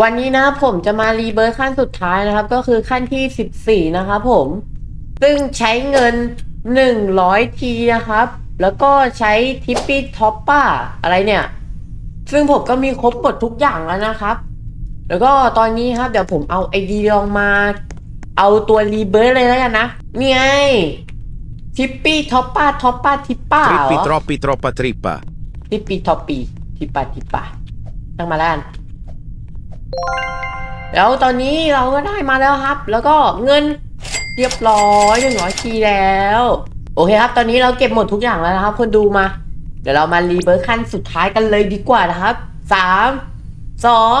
วันนี้นะผมจะมารีเบิร์ตขั้นสุดท้ายนะครับ ก็คือขั้นที่ 14 นะครับผม ซึ่งใช้เงิน 100 ทีนะครับ แล้วก็ใช้ทิปปี้ท็อปป้าอะไรเนี่ย ซึ่งผมก็มีครบหมดทุกอย่างแล้วนะครับ แล้วก็ตอนนี้ครับเดี๋ยวผมเอาไอเดียลองมา เอาตัวรีเบิร์ตเลยแล้วกันนะ นี่ไงทิปปี้ท็อปป้าท็อปป้าทิปป้า Trippi เหรอ troppi troppa trippa. ทิปปีท็อปปีทิปปาทิปปาตั้งมาแล้วกัน แล้วตอนนี้เราก็ได้มาแล้วครับ แล้วก็เงินเรียบร้อยหนึ่งร้อยทีแล้ว โอเคครับ ตอนนี้เราเก็บหมดทุกอย่างแล้วนะครับ คนดูมา เดี๋ยวเรามารีเบิร์ขั้นสุดท้ายกันเลยดีกว่านะครับสามสอง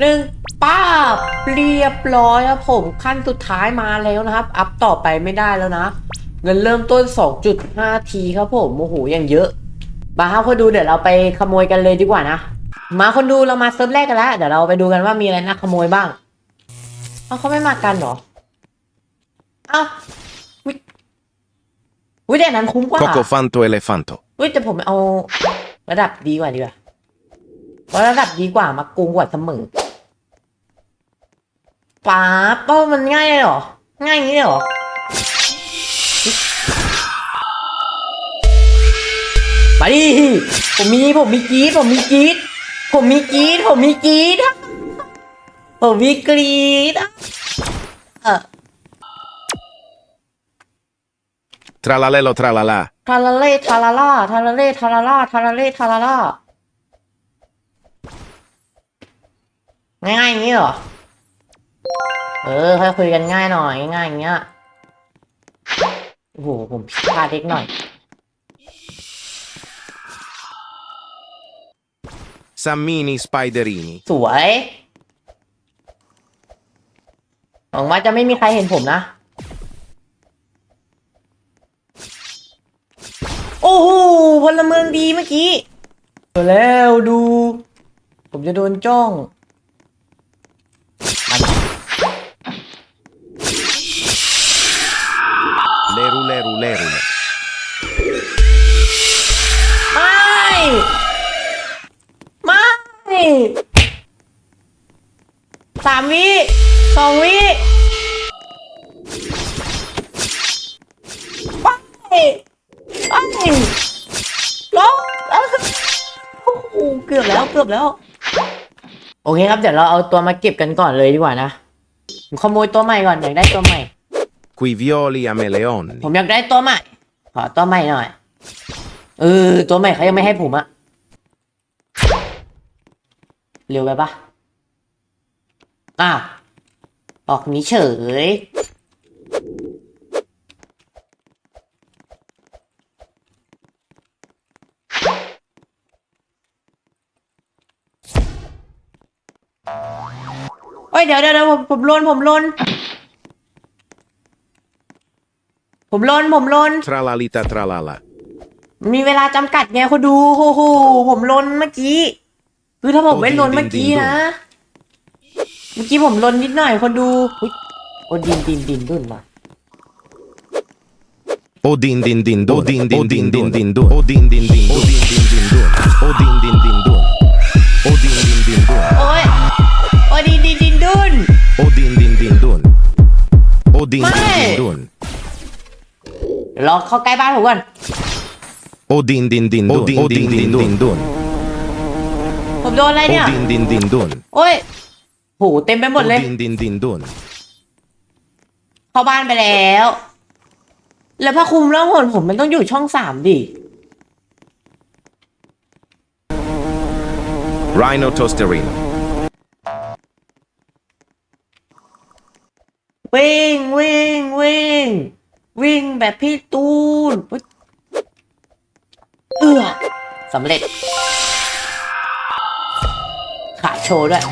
หนึ่งป้าบเรียบร้อยครับผมขั้นสุดท้ายมาแล้วนะครับ อัพต่อไปไม่ได้แล้วนะ เงินเริ่มต้น 2.5 ทีครับผมโอ้โหอย่างเยอะมาครับคนดูเดี๋ยวเราไปขโมยกันเลยดีกว่านะ มาคนดูเรามาเซิร์ฟแรกกันแล้วเดี๋ยวเราไปดูกันว่ามีอะไรน่าขโมยบ้างเอ้าเขาไม่มากันเหรอเอ้าวิวิแต่อันนั้นคุ้มกว่า Coco fanto elefanto. วิแต่ผมเอาระดับดีกว่าดีกว่าเพราะระดับดีกว่ามากุงกว่าเสมอป๊าบเป้ามันง่ายเลยเหรอ ง่ายอย่างนี้เลยเหรอไปดิผมมีผมมีกรีดผมมีกรีด ผมมีกรีดผมมีกรีดอะผมมีกรีดอะเออ Tralalelo tralala. ทาราเล่ทาราล่าทาราเล่ทาราล่าทาราเล่ทาราล่าง่ายๆอย่างนี้เหรอ เออค่อยคุยกันง่ายหน่อยง่ายๆอย่างเงี้ย โอ้โห ผมผิดพลาดเล็กหน่อย Sammini spiderini. สวย หวังว่าจะไม่มีใครเห็นผมนะ โอ้โหพลเมืองดีเมื่อกี้เจอแล้วดู ผมจะโดนจ้องมัน Leru leru leru. ไม่ สามวิสองวิไปไปลงโอ้โหเกือบแล้วเกือบแล้ว โอเคครับ เดี๋ยวเราเอาตัวมาเก็บกันก่อนเลยดีกว่านะผมขโมยตัวใหม่ก่อนอยากได้ตัวใหม่ Qui violi a meleoni. ผมอยากได้ตัวใหม่ ขอตัวใหม่หน่อย เออ ตัวใหม่เขายังไม่ให้ผมอะเร็วไปปะ อ้าว ออกนี้เฉย โอ้ยเดี๋ยวเดี๋ยวเดี๋ยวผมผมลนผมลน ผมลนผมลน Tralalita tralala. มีเวลาจำกัดไงคุณดูโอ้โหผมลนเมื่อกี้ คือถ้าผมไม่ลนเมื่อกี้นะ เมื่อกี้ผมลนนิดหน่อยคนดูอุ๊ยโอ้ดินดินดินดุนมา O din din din dun. O din din din din din dun. O din din din dun. O din din din dun. O din din din dun. O din din din dun. โอ้ยโอ้ยดินดินดินดุน O din din din dun. O din din Mai! din dun. รอเข้าใกล้บ้านผมก่อน O din din din dun. O din din din din dun. ผมโดนอะไร O เนี่ย din din din dun. โอ้ย โหเต็มไปหม O ดเลย din din din dun. เข้าบ้านไปแล้ว แล้วผ้าคลุมร่องหนผมมันต้องอยู่ช่องสามดิ Rhino tosterino. วิ่งวิ่งวิ่ง วิ่งแบบพี่ตูนอุ๊ยเอื้อสำเร็จ ขาโชว์ด้วย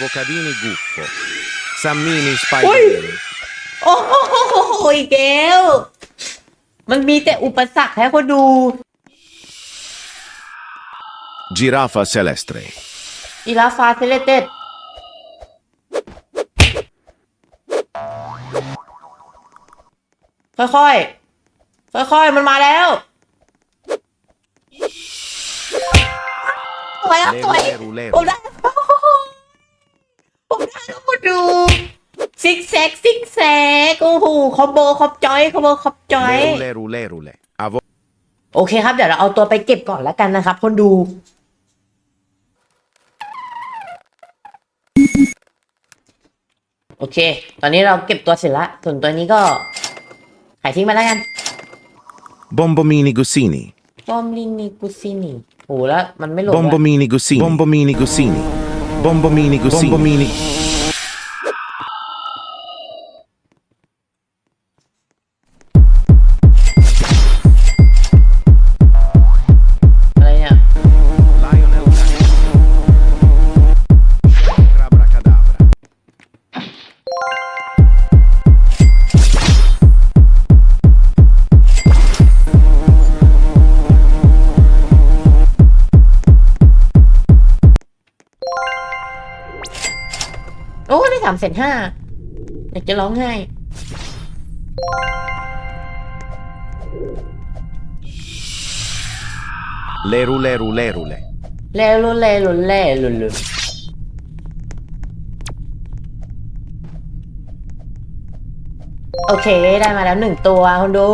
Avocadini guffo. Sammini spiderini. โอ้โหอีกแล้วมันมีแต่อุปสรรคให้คนดู Giraffa celestre. อีลาฟาเซเลเต็ด ค่อยๆค่อยๆมันมาแล้วสวยครับสวย Leru, leru, leru. ผมได้ผมได้แล้วคนดู ซิกแซกซิกแซกโอ้โหคอมโบคอมจอยคอมโบคอมจอย Leru, leru, leru, le. A vo- โอเคครับ เดี๋ยวเราเอาตัวไปเก็บก่อนแล้วกันนะครับ คนดู โอเค ตอนนี้เราเก็บตัวเสร็จละส่วนตัวนี้ก็ขายทิ้งไปแล้วกัน Bombomini Gussini. บอมลินิกุซินี่โหแล้วมันไม่โหลดด้วย Bombomini Gussini. Bombomini Gussini. Bombomini Gussini. Bombomini. ามเซนห้าอยากจะร้องไห้ Leru, leru, leru, le. เล่ลุเล่ลุเล่ลุลุโอเคได้มาแล้วหนึ่งตัวคุณดู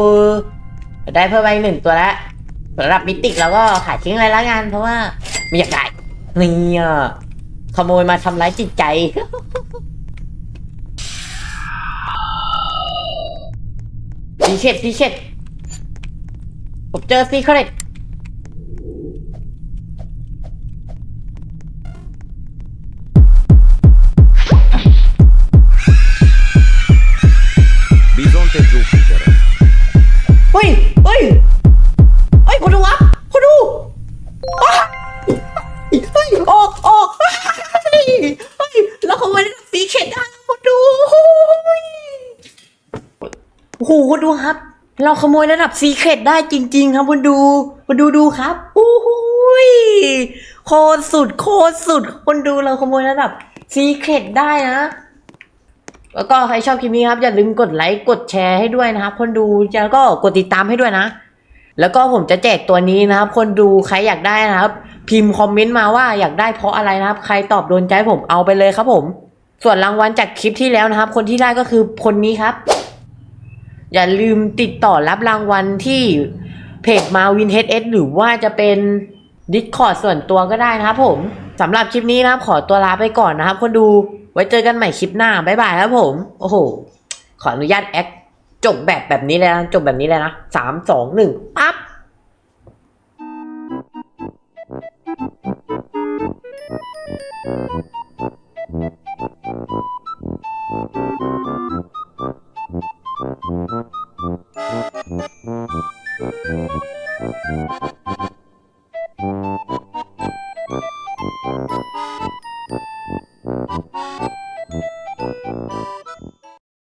ได้เพิ่มไปหนึ่งตัวแล้วสำหรับมิติกเราก็ขายทิ้งเลยละกันเพราะว่าไม่อยากได้นี่อะขโมยมาทำร้ายจิตใจ เคดซีเคดผมเจอซีเคด Bisonte Jupiter. เฮ้ยเฮ้ยเฮ้ยคุณดูครับคุณดูอ้าวเฮ้ยออกออกเฮ้ยเฮ้ยแล้วเขาไม่ได้สีเข็ดได้คุณดูโอ้ย โหคุณดูครับ เราขโมยระดับซีเคดได้จริง ๆ ครับคุณดูคุณดูดูครับโอ้โหยโคตรสุดโคตรสุดคนดูเราขโมยระดับซีเคดได้นะ แล้วก็ใครชอบคลิปนี้ครับ อย่าลืมกดไลค์กดแชร์ให้ด้วยนะครับ คนดูแล้วก็กดติดตามให้ด้วยนะ แล้วก็ผมจะแจกตัวนี้นะครับ คนดูใครอยากได้นะครับ พิมพ์คอมเมนต์มาว่าอยากได้เพราะอะไรนะครับ ใครตอบโดนใจผมเอาไปเลยครับผม ส่วนรางวัลจากคลิปที่แล้วนะครับ คนที่ได้ก็คือคนนี้ครับ อย่าลืมติดต่อรับรางวัลที่เพจมาวินเฮดเอหรือว่าจะเป็น Discord ส่วนตัวก็ได้นะครับผมสำหรับคลิปนี้นะครับ ขอตัวลาไปก่อนนะครับคนดูไว้เจอกันใหม่คลิปหน้า บ๊ายบายครับผม โอ้โห ขออนุญาตแอคจบแบบแบบนี้เลยนะ จบแบบนี้เลยนะสามสองหนึ่งปั๊บ